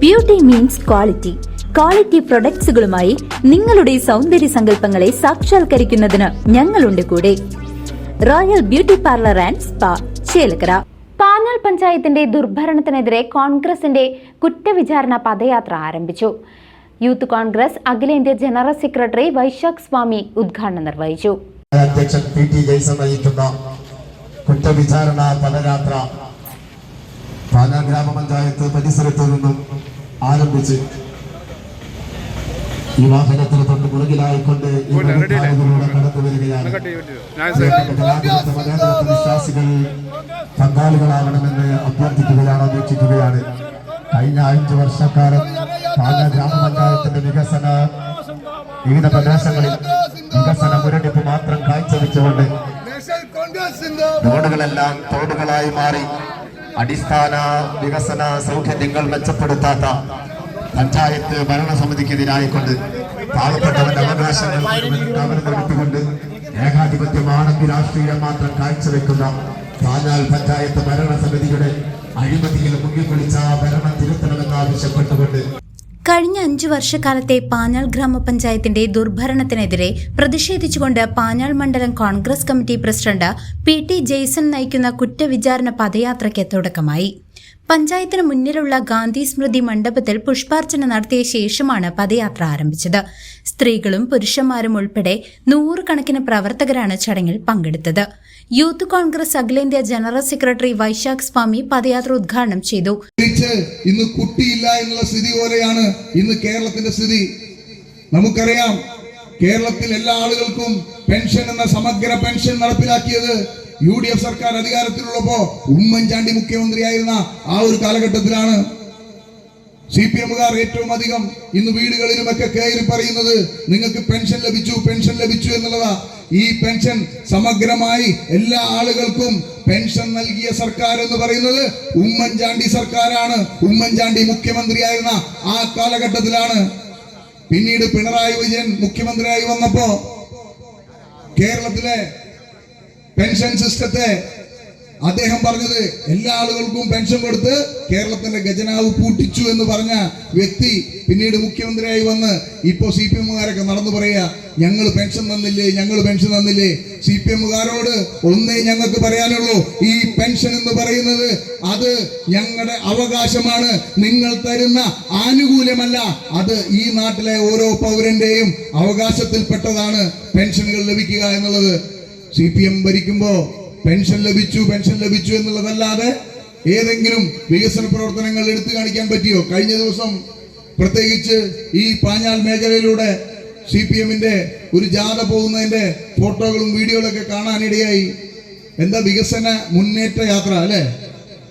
Beauty means quality quality പ്രൊഡക്ട്സുകളുമായി നിങ്ങളുടെ സൗന്ദര്യ സങ്കല്പങ്ങളെ സാക്ഷാത്കരിക്കുന്നതിന് ഞങ്ങളുണ്ട് കൂടെ. Royal beauty parlour and spa Chelakkara. Panjal പഞ്ചായത്തിന്റെ ദുർഭരണത്തിനെതിരെ കോൺഗ്രസിന്റെ കുറ്റവിചാരണ പദയാത്ര ആരംഭിച്ചു. യൂത്ത് കോൺഗ്രസ് അഖിലേന്ത്യാ ജനറൽ സെക്രട്ടറി വൈശാഖ് സ്വാമി ഉദ്ഘാടനം നിർവഹിച്ചു. അധ്യക്ഷൻ പി ടി ജയ്സൺ നയിക്കുന്ന കുറ്റവിചാരണ പദയാത്ര പാലാ ഗ്രാമപഞ്ചായത്ത് പരിസരത്ത് നിന്നും ആരംഭിച്ച് ഈ വാഹനത്തിന് തൊട്ട് മുറുകിലായിക്കൊണ്ട് കടന്നു വരികയാണ്. വിശ്വാസികൾ പങ്കാളികളാവണമെന്ന് അഭ്യർത്ഥിക്കുകയാണ് അപേക്ഷിക്കുകയാണ്. കഴിഞ്ഞ അഞ്ചു വർഷക്കാലം പാലാ ഗ്രാമപഞ്ചായത്തിന്റെ വികസന വിവിധ പ്രദേശങ്ങളിൽ വികസന മുരടിപ്പ് മാത്രം കാഴ്ചവെച്ചുകൊണ്ട് റോഡുകളെല്ലാം തോടുകളായി മാറി. അടിസ്ഥാന വികസന സൗകര്യങ്ങൾ മെച്ചപ്പെടുത്താത്ത പഞ്ചായത്ത് ഭരണസമിതിക്കെതിരായിക്കൊണ്ട് പാവപ്പെട്ടവന്റെ അവകാശങ്ങൾ കവർന്നെടുത്തുകൊണ്ട് ഏകാധിപത്യമാണെങ്കിൽ രാഷ്ട്രീയം മാത്രം കാഴ്ചവെക്കുന്ന പാഞ്ഞാൽ പഞ്ചായത്ത് ഭരണസമിതിയുടെ അഴിമതിയിൽ മുങ്ങിക്കുളിച്ച ഭരണം തിരുത്തണമെന്ന് ആവശ്യപ്പെട്ടുകൊണ്ട് കഴിഞ്ഞ അഞ്ചു വർഷക്കാലത്തെ പാഞ്ഞാൾ ഗ്രാമപഞ്ചായത്തിന്റെ ദുർഭരണത്തിനെതിരെ പ്രതിഷേധിച്ചുകൊണ്ട് പാഞ്ഞാൾ മണ്ഡലം Congress committee president P T Jaison നയിക്കുന്ന കുറ്റവിചാരണ പദയാത്രയ്ക്ക് തുടക്കമായി. പഞ്ചായത്തിന് മുന്നിലുള്ള ഗാന്ധി സ്മൃതി മണ്ഡപത്തിൽ പുഷ്പാർച്ചന നടത്തിയ ശേഷമാണ് പദയാത്ര ആരംഭിച്ചത്. സ്ത്രീകളും പുരുഷന്മാരും ഉൾപ്പെടെ നൂറുകണക്കിന് പ്രവർത്തകരാണ് ചടങ്ങിൽ പങ്കെടുത്തത്. യൂത്ത് കോൺഗ്രസ് അഖിലേന്ത്യാ ജനറൽ സെക്രട്ടറി വൈശാഖ് സ്വാമി പദയാത്ര ഉദ്ഘാടനം ചെയ്തു. ഇന്ന് കുട്ടിയില്ല എന്നുള്ള സ്ഥിതി പോലെയാണ് ഇന്ന് കേരളത്തിന്റെ സ്ഥിതി. നമുക്കറിയാം കേരളത്തിൽ എല്ലാ ആളുകൾക്കും പെൻഷൻ എന്ന സമഗ്ര പെൻഷൻ നടപ്പിലാക്കിയത് യു ഡി എഫ് സർക്കാർ അധികാരത്തിലുള്ളപ്പോ ഉമ്മൻചാണ്ടി മുഖ്യമന്ത്രിയായിരുന്ന ആ ഒരു കാലഘട്ടത്തിലാണ്. സി പി എമ്മുകാർ ഏറ്റവും അധികം ഇന്ന് വീടുകളിലുമൊക്കെ കയറി പറയുന്നത് നിങ്ങൾക്ക് പെൻഷൻ ലഭിച്ചു പെൻഷൻ ലഭിച്ചു എന്നുള്ളതാ. ഈ പെൻഷൻ സമഗ്രമായി എല്ലാ ആളുകൾക്കും പെൻഷൻ നൽകിയ സർക്കാർ എന്ന് പറയുന്നത് ഉമ്മൻചാണ്ടി സർക്കാരാണ്. ഉമ്മൻചാണ്ടി മുഖ്യമന്ത്രിയായിരുന്ന ആ കാലഘട്ടത്തിലാണ്. പിന്നീട് പിണറായി വിജയൻ മുഖ്യമന്ത്രിയായി വന്നപ്പോ കേരളത്തിലെ പെൻഷൻ സിസ്റ്റത്തെ അദ്ദേഹം പറഞ്ഞത് എല്ലാ ആളുകൾക്കും പെൻഷൻ കൊടുത്ത് കേരളത്തിന്റെ ഖജനാവ് പൂട്ടിച്ചു എന്ന് പറഞ്ഞ വ്യക്തി പിന്നീട് മുഖ്യമന്ത്രിയായി വന്ന് ഇപ്പോ സി പി എമ്മുകാരൊക്കെ നടന്നു പറയുക ഞങ്ങൾ പെൻഷൻ തന്നില്ലേ ഞങ്ങൾ പെൻഷൻ തന്നില്ലേ? സി പി എമ്മുകാരോട് ഒന്നേ ഞങ്ങൾക്ക് പറയാനുള്ളൂ ഈ പെൻഷൻ എന്ന് പറയുന്നത് അത് ഞങ്ങളുടെ അവകാശമാണ് നിങ്ങൾ തരുന്ന ആനുകൂല്യമല്ല അത് ഈ നാട്ടിലെ ഓരോ പൗരന്റെയും അവകാശത്തിൽപ്പെട്ടതാണ് പെൻഷനുകൾ ലഭിക്കുക എന്നുള്ളത്. സി പി എം ഭരിക്കുമ്പോ പെൻഷൻ ലഭിച്ചു പെൻഷൻ ലഭിച്ചു എന്നുള്ളതല്ലാതെ ഏതെങ്കിലും വികസന പ്രവർത്തനങ്ങൾ എടുത്തു കാണിക്കാൻ പറ്റിയോ? കഴിഞ്ഞ ദിവസം പ്രത്യേകിച്ച് ഈ പാഞ്ഞാൽ മേഖലയിലൂടെ സി പി എമ്മിന്റെ ഒരു ജാഥ പോകുന്നതിന്റെ ഫോട്ടോകളും വീഡിയോകളൊക്കെ കാണാനിടയായി. എന്താ വികസന മുന്നേറ്റ യാത്ര അല്ലെ?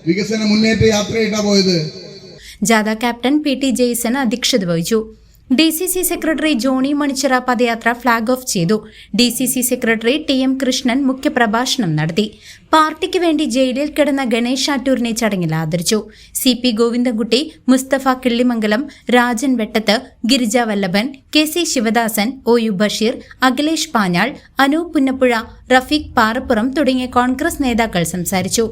വികസന മുന്നേറ്റ യാത്രയായിട്ടാ പോയത്. ജാഥ ക്യാപ്റ്റൻ പി ടി ജെയ്സൺ അധ്യക്ഷത വഹിച്ചു. D C C secretary Johny Manichira പദയാത്ര ഫ്ളാഗ് ഓഫ് ചെയ്തു. D C C secretary T M Krishnan മുഖ്യപ്രഭാഷണം നടത്തി. പാർട്ടിക്ക് വേണ്ടി ജയിലിൽ കിടന്ന ഗണേഷ് ആറ്റൂരിനെ ചടങ്ങിൽ ആദരിച്ചു. C P Govindankutty Mustafa Killimangalam Rajan Vettath Girija Vallabhan K C Sivadasan O U Basheer Akhilesh Panjal Anoop Punnappuzha Rafeeq Parappuram തുടങ്ങിയ കോൺഗ്രസ് നേതാക്കൾ സംസാരിച്ചു.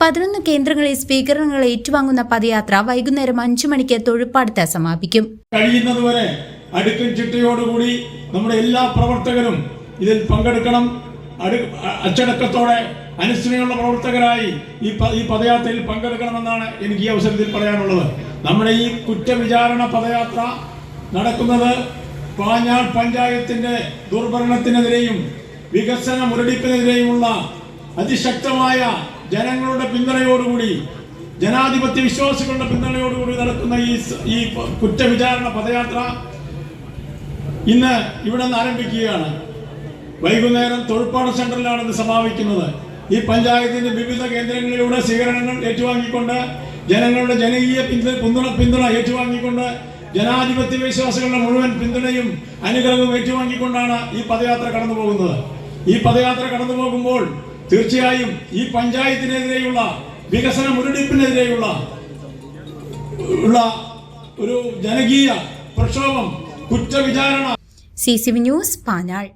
പതിനൊന്ന് കേന്ദ്രങ്ങളിൽ സ്വീകരണങ്ങൾ ഏറ്റുവാങ്ങുന്ന പദയാത്ര വൈകുന്നേരം അഞ്ചു മണിക്ക് തൊഴുപ്പാടത്ത് സമാപിക്കും. കഴിയുന്നതുവരെ അടുക്കും ചിട്ടയോടുകൂടി നമ്മുടെ എല്ലാ പ്രവർത്തകരും ഇതിൽ പങ്കെടുക്കണം. അച്ചടക്കത്തോടെ അനുസരണയുള്ള പ്രവർത്തകരായി ഈ ഈ പദയാത്രയിൽ പങ്കെടുക്കണമെന്നാണ് എനിക്ക് ഈ അവസരത്തിൽ പറയാനുള്ളത്. നമ്മുടെ ഈ കുറ്റവിചാരണ പദയാത്ര നടക്കുന്നത് പാഞ്ഞാൾ പഞ്ചായത്തിന്റെ ദുർഭരണത്തിനെതിരെയും വികസന മുരടിപ്പിനെതിരെയുമുള്ള അതിശക്തമായ ജനങ്ങളുടെ പിന്തുണയോടുകൂടി ജനാധിപത്യ വിശ്വാസികളുടെ പിന്തുണയോടുകൂടി നടക്കുന്ന ഈ ഈ കുറ്റവിചാരണ പദയാത്ര ഇന്ന് ഇവിടെ നിന്ന് ആരംഭിക്കുകയാണ്. വൈകുന്നേരം തൊഴിൽപ്പാട് സെന്ററിലാണ് ഇത് സമാപിക്കുന്നത്. ഈ പഞ്ചായത്തിന്റെ വിവിധ കേന്ദ്രങ്ങളിലൂടെ സ്വീകരണങ്ങൾ ഏറ്റുവാങ്ങിക്കൊണ്ട് ജനങ്ങളുടെ ജനകീയ പിന്തുണ പിന്തുണ ഏറ്റുവാങ്ങിക്കൊണ്ട് ജനാധിപത്യ വിശ്വാസികളുടെ മുഴുവൻ പിന്തുണയും അനുഗ്രഹവും ഏറ്റുവാങ്ങിക്കൊണ്ടാണ് ഈ പദയാത്ര കടന്നു പോകുന്നത് ഈ പദയാത്ര കടന്നു പോകുമ്പോൾ തീർച്ചയായും ഈ പഞ്ചായത്തിനെതിരെയുള്ള വികസന മുരടിപ്പിനെതിരെയുള്ള ഒരു ജനകീയ പ്രക്ഷോഭം കുറ്റവിചാരണ. C C news Panjal.